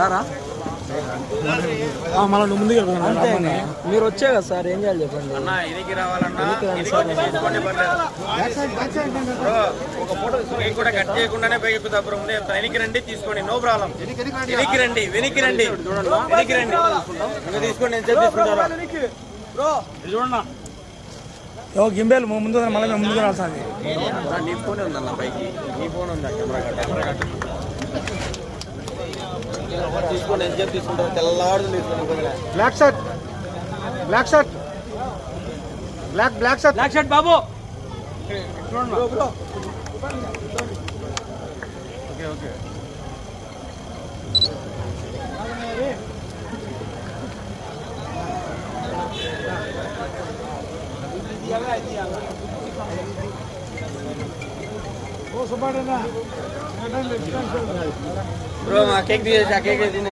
రారా? మళ్ళీ నువ్వు ముందుకు అంతే. మీరు వచ్చే కదా సార్ ఏం చేయాలి చెప్పండి? ఒక ఫోటో నేను కూడా కట్ చేయకుండానే పైకి ముందే వెనక్కి రండి తీసుకోండి నో ప్రాబ్లం. వెనక్కి రండి వెనక్కి రండి. వెనక్కి రండి. ఇంకా తీసుకోండి చూడన్నా? ఓ గింబేలు ముందు మళ్ళీ మేము ముందుకు రాల్సింది నా ఫోన్ ఉందన్న పైకి. నీ ఫోన్ ఉందా? కెమెరా కట్ట కెమెరా కట్ట తీసుకోండి ఎంత చెప్పి తీసుకుంటారు తెల్లవాడు తీసుకోండి కొద్దిగా black shirt black shirt black black shirt black shirt బాబు బ్రో Bro মা কেক দিয়ে কেক দিন